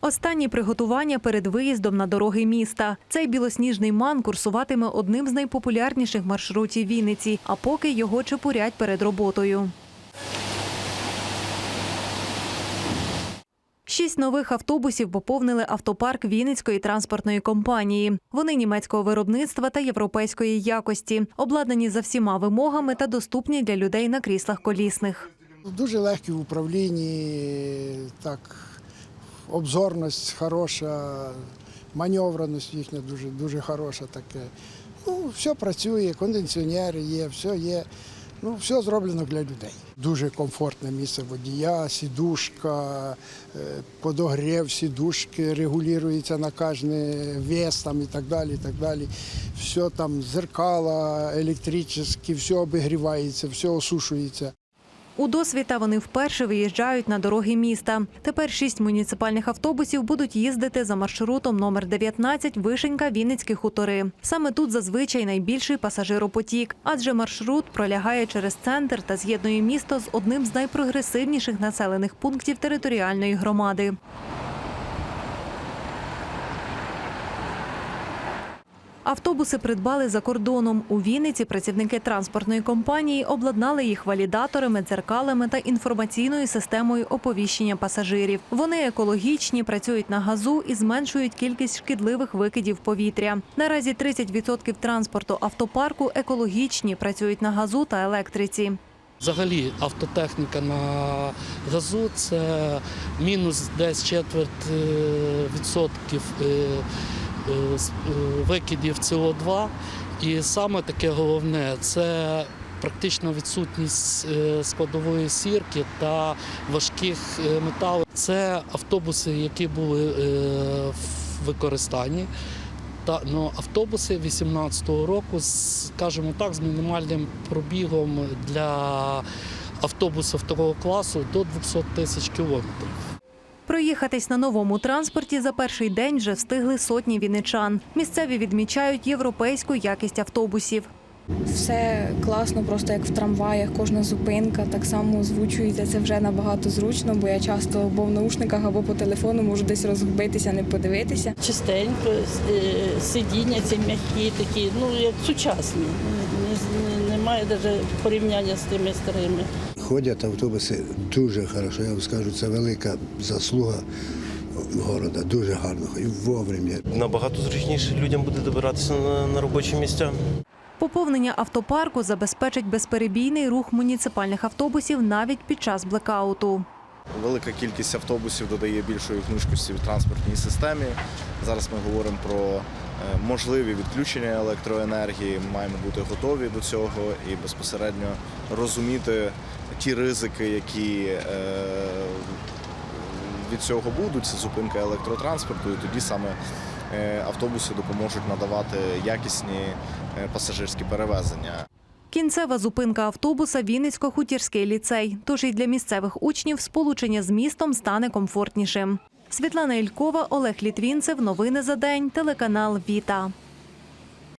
Останні приготування перед виїздом на дороги міста. Цей білосніжний ман курсуватиме одним з найпопулярніших маршрутів Вінниці, а поки його чепурять перед роботою. Шість нових автобусів поповнили автопарк Вінницької транспортної компанії. Вони німецького виробництва та європейської якості, обладнані за всіма вимогами та доступні для людей на кріслах колісних. Дуже легкі в управлінні, так, обзорність хороша, маневреність їхня дуже, дуже хороша таке. Ну, все працює, кондиціонери є, все є. Ну, все зроблено для людей. Дуже комфортне місце водія, сідушка, е, подогрів сідушки, регулюється на кожен вес там і так далі. І так далі. Все там зеркала, електричні, все обігрівається, все осушується. У досвіта вони вперше виїжджають на дороги міста. Тепер шість муніципальних автобусів будуть їздити за маршрутом номер 19 Вишенька Вінницькі хутори. Саме тут зазвичай найбільший пасажиропотік, адже маршрут пролягає через центр та з'єднує місто з одним з найпрогресивніших населених пунктів територіальної громади. Автобуси придбали за кордоном. У Вінниці працівники транспортної компанії обладнали їх валідаторами, дзеркалами та інформаційною системою оповіщення пасажирів. Вони екологічні, працюють на газу і зменшують кількість шкідливих викидів повітря. Наразі 30% транспорту автопарку екологічні, працюють на газу та електриці. Взагалі автотехніка на газу це мінус десь четверть е, відсотків е, викидів СО2. І саме таке головне це практично відсутність е, складової сірки та важких е, металів. Це автобуси, які були е, в використанні. Та ну, автобуси 18-го року, скажімо так, з мінімальним пробігом для автобусів такого класу до 200 тисяч кілометрів. Проїхатись на новому транспорті за перший день вже встигли сотні вінничан. Місцеві відмічають європейську якість автобусів. Все класно, просто як в трамваях, кожна зупинка так само озвучується. Це вже набагато зручно, бо я часто або в наушниках, або по телефону можу десь розгубитися, не подивитися. Чистенько, е, сидіння ці м'які такі, ну як сучасні. Не- не- Немає навіть порівняння з тими старими. Ходять автобуси дуже хорошо. Я вам скажу, це велика заслуга города. Дуже гарно. І вовремя. Набагато зручніше людям буде добиратися на, на робочі місця. Поповнення автопарку забезпечить безперебійний рух муніципальних автобусів навіть під час блекауту. Велика кількість автобусів додає більшої гнучкості в транспортній системі. Зараз ми говоримо про е, можливі відключення електроенергії. Маємо бути готові до цього і безпосередньо розуміти ті ризики, які е, від цього будуть. Це зупинка електротранспорту, і тоді саме е, автобуси допоможуть надавати якісні пасажирські перевезення. Кінцева зупинка автобуса Вінницько-Хутірський ліцей. Тож і для місцевих учнів сполучення з містом стане комфортнішим. Світлана Ількова, Олег Літвінцев. Новини за день. Телеканал Віта.